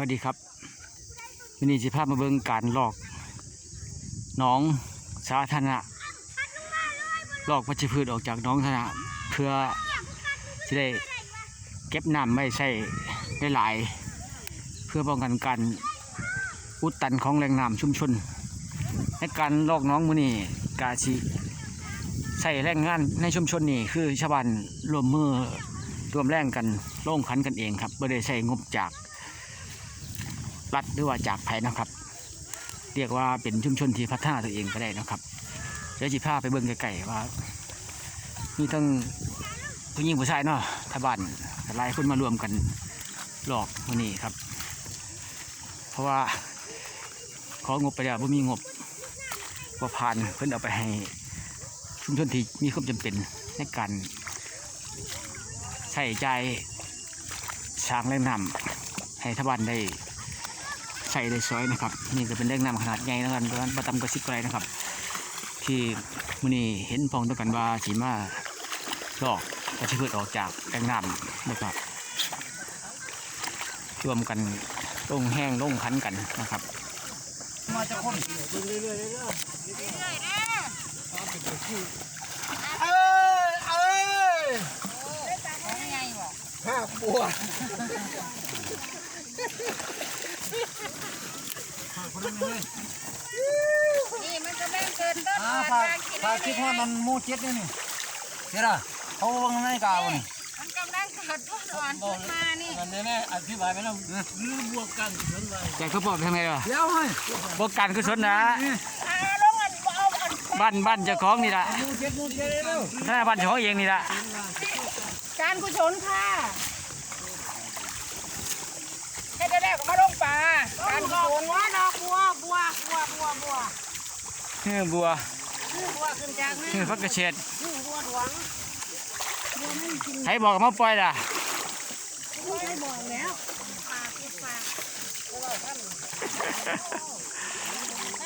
วัสดีครับวันนี้จะพามาเบิ่งการลอกน้องสาธารณะลอกวัชพืชออกจากน้องสาธารณะเพื่อจะได้เก็บน้ำไม่ใช่ได้หลาย เพื่อป้องกันการอุดตันของแหล่งน้ำชุมชนในการลอกน้องมือนี่กาชีใส่แรงงานในชุมชนนี่คือชาวบ้านรวมมือรวมแรงกันลงขันกันเองครับไม่ได้ใช้งบจาก รัฐหรือว่าจากไผนะครับ เรียกว่าเป็นชุมชนที่พัฒนาตัวเองก็ได้นะครับเดี๋ยวจิพาไปเบิ่งไกลๆว่ามีทั้งผู้หญิงผู้ชายเนาะทบานหลายคนมารวมกันหลอกวันนี้ครับ เพราะว่าของบไปแล้วบ่มีงบบ่ผ่านเพิ่นเอาไปให้ชุมชนที่มีความจำเป็นในการใช้ใจายสร้างแรงนำให้ทบานได้ ใส่ได้ซอยนะครับ นี่ก็เป็นแรงน้ำขนาดใหญ่แล้วกันประมาณประตำกระซิบไรนะครับ ที่มื้อนี้เห็นพองต้องกันว่าสีมาลอกกระชิพืชออกจากแรงน้ำนะครับรวมกันลงแห้งลงคันกันนะครับ มาจะคนเอ้ยเอ้ยห้าบัว นี่มันจะแม่งเกินต้นอ่าเกินพาทางกินพาคิดว่ามันมูเจ็ดนี่นี่เจ้าเขาวางในกาวนี่มันกำลังเกิดต้นอ่อนขึ้นมานี่อันนี้แน่อธิบายไปแล้วหรือบวกกันเฉยเลยแต่เขาบอกทางไงวะเดี๋ยวให้บอกการกุศลนะอ่าลงอันเอาอันบ้านบ้านเจ้าของนี่ละมูเจ็ดมูเจ็ดเร็วถ้าบ้านเจ้าของเองนี่ละการกุศลค่ะแค่ได้แรกก็มาลงป่าการกุศลว่าดอกบัวบัวบัวบัวบัว เฮือบัวชื่อบัวขึ้นจากนี่เฮือพักกระเฉดชื่อบัวหลวงบัวไม่กินใครบอกมาปล่อยล่ะไม่ได้บอกแล้วปากปิดปาก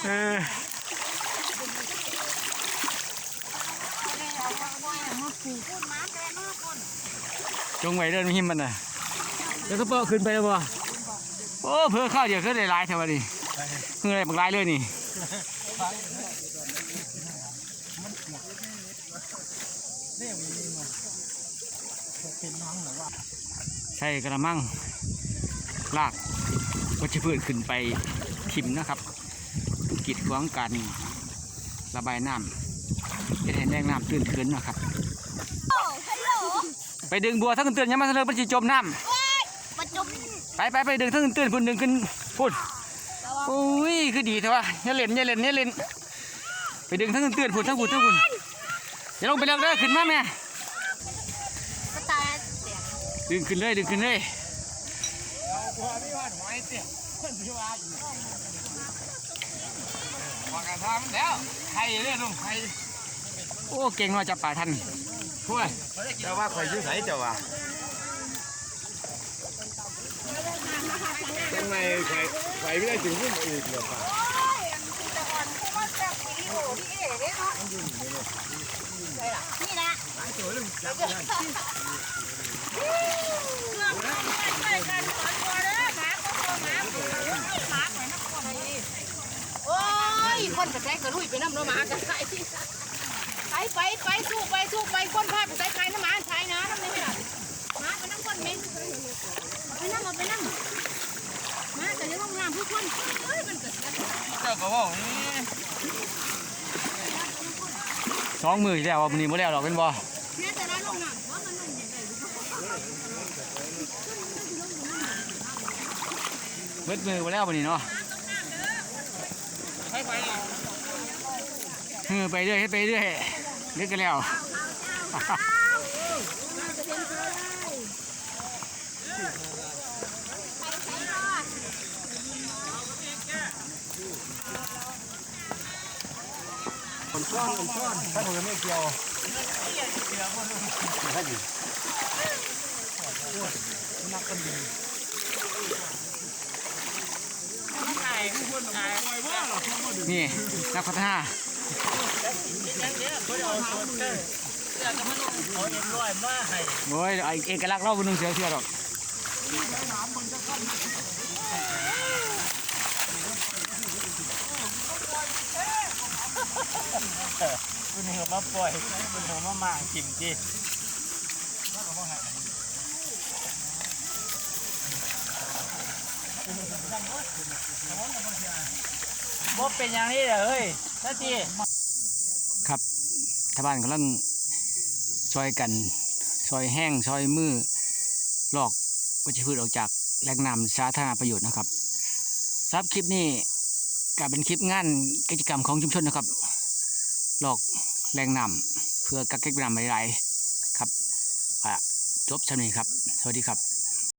เออไม่ได้เอามาว่ามาปลูกต้นไม้แต่นอกคนจงไว้เดินหิมมันน่ะเดี๋ยวก็เปิดขึ้นไปแล้วบ่โอ้เพื่อข้าวเดี๋ยวขึ้นได้หลายเท่านี้คืออะไรบักหลายเลยนี่ ใช่กระมังลากวัชพืชขึ้นไปทิมนะครับกีดขวางการระบายน้ำจะเห็นแรงน้ำตื้นขึ้นนะครับ ไปดึงบัวทั้งตื่นๆอยังมาเสนอมันสิจมน้มาจมำไปไปไปดึงทั้งตื่นๆพุ่นดึงขึ้นพุ่น โอ้ยคือดีเถอะวะอย่าเล่นอย่าเล่นอย่าเล่นไปดึงทั้งตื่นๆพุ่นทั้งพุ่นทั้งพุ่นอย่าลงไปเร็วเด้อขึ้นมาแม่ก็ตายเสียงดึงขึ้นเลยดึงขึ้นเลยบัวไม่ว่าหอยเตี้ยคนที่ว่าอยู่วางกระทำแล้วไทยเรื่องลุงไทยโอ้เก่งว่าจะป่าทันช่วยเจ้าว่าคอยยื้อใส่เจ้าว่าทำไมใครใครไม่ได้ถึงขึ้นมาอีกเหรอป่ะโอ้ยอันที่ตะวันเพราะว่าจะปีโอพี่เอ๋เด้เนาะใช่ล่ะนี่นะเรื่องของใส่กันตัวเด้อหมาตัวหมาหมาเหมือนนักคนเลยโอ้ยคนกระแทกกระลุยไปน้ำนาะหมากระไไปไปไปไปสู้ไปสู้ไปคนพาไปใส่ใครน้ำหมาใช้นะน้ำนี่ไม่หลับหมาไปนั่งคนเม้นไปนั่งเอาไปนั่งมาแต่ในห้องน้ำผู้คน เอ้ยมันเกิดอะไรเจ้าก็ว่านี่สองมือแล้ววันนี้บ่แล้วหรอกเป็นบ่เนี่ยแต่ละห้องน้ำว่ามันมันยังไงเบิดมือบ่แล้ววันนี้เนาะให้ไปเออไปเรื่อยให้ไปเรื่อยเลิกกันแล้ว คนซ้อนคนซ้อนถ้าผมไม่เกี่ยวนี่นักพัฒนาเขาเอ็นร้อยมาให้โอ้ยเอาเอกลักษณ์เราบนหนึ่งเสือเสือหรอกเจ้าก็ว่านี่โอ้ยเจ้าก็ว่านี่เอกลักษณ์เราบนนึงเสือเสือหรอก เจ้าก็ว่านี่ เออ เคุณเหนือ มาปล่อยคุณเหนือมาหมางกิมจีบ่เป็นอย่างนี้เลยเฮ้ยนาทีครับชาวบ้านกำลังซอยกันซอยแห้งซอยมือลอกวัชพืชออกจากแหล่งน้ำสาธารณประโยชน์นะครับสำหรับคลิปนี้ก็เป็นคลิปงานกิจกรรมของชุมชนนะครับหลอก แรงน้ำเพื่อกักเก็บน้ำไว้ไหลครับจบชั้นนี้ครับ สวัสดีครับ